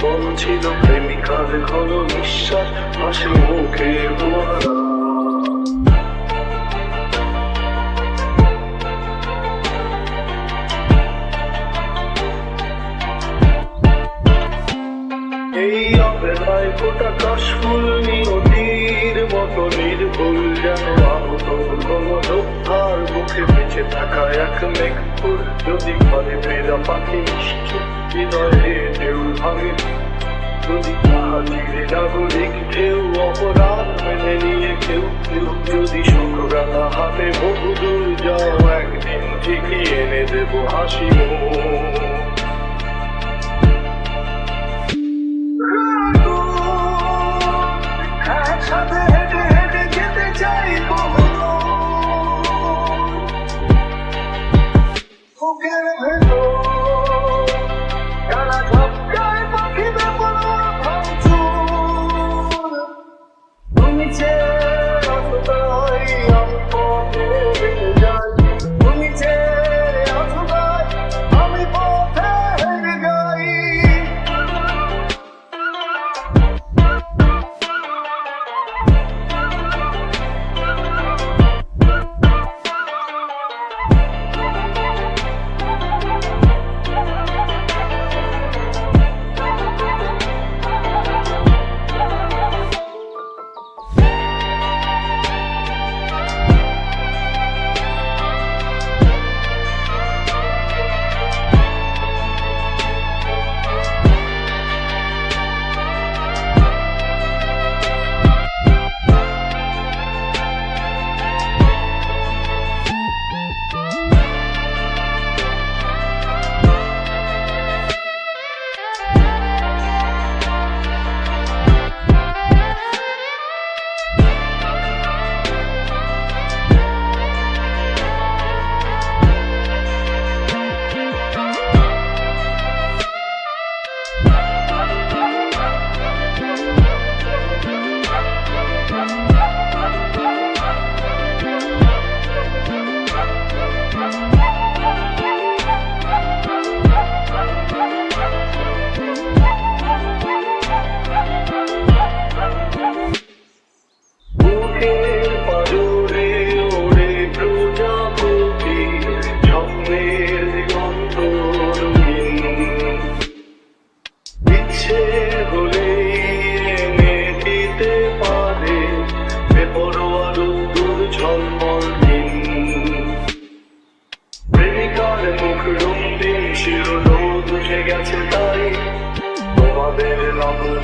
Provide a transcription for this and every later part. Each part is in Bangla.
বন ছিল প্রেমিকার ঘন নিঃশ্বাস হাসি মুখে এই অবেলায় ফোটা কাশফুল নদীর মতো নির্ভুল যেন আহত কোনো মুখে বেঁচে থাকা এক মেঘপুর যদি ঘরে পাখি মিষ্টি হৃদয়ে ঢেউ ভাঙে যদি তাহা চিরে নাগরিক ঢেউ অপরাধ মেনে নিয়ে কেউ কেউ, যদি শোকরানা হাতে বহুদূর যাও, একদিন ঠিকই এনে দেবো হাসি মুখ ইচ্ছে হলে এনে দিতে পারে। বেপরোয়া রোদ্দুর ঝলমল দিন প্রেমিকার মুখ রঙিন ছিল রোদ উঠে গেছে তাই। তোমাদের নগর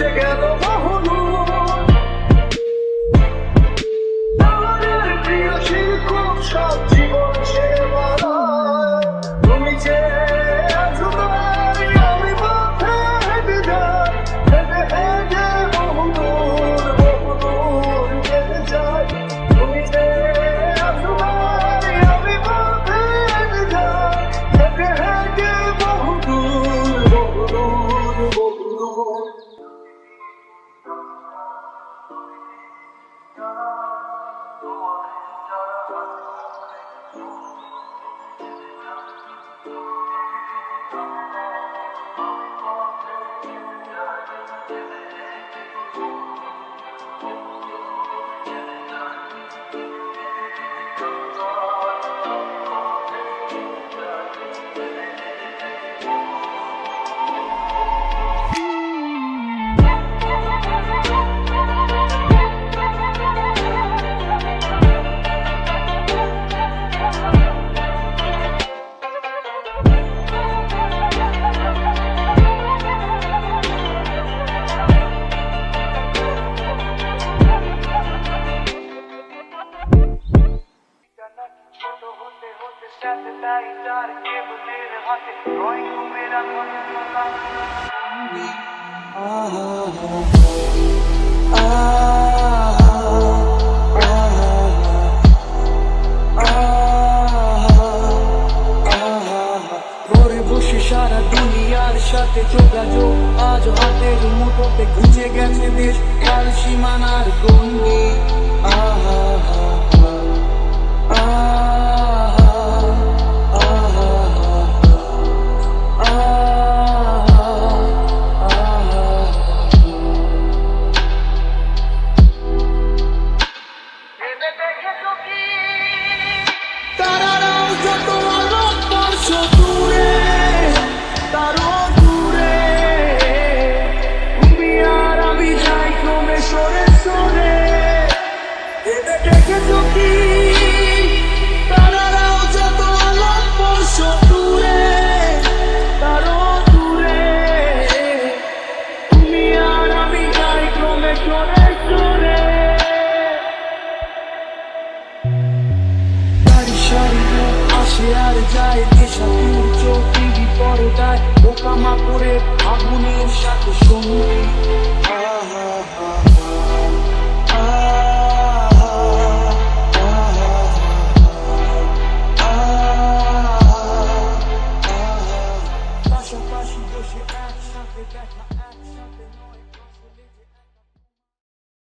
chegando Bye. সারা দুনিয়ার সাথে যোগাযোগ আজ হাতের মুঠোতে গুঁজে গেছে দেশ তার সীমানার গন্ডি আহা shut the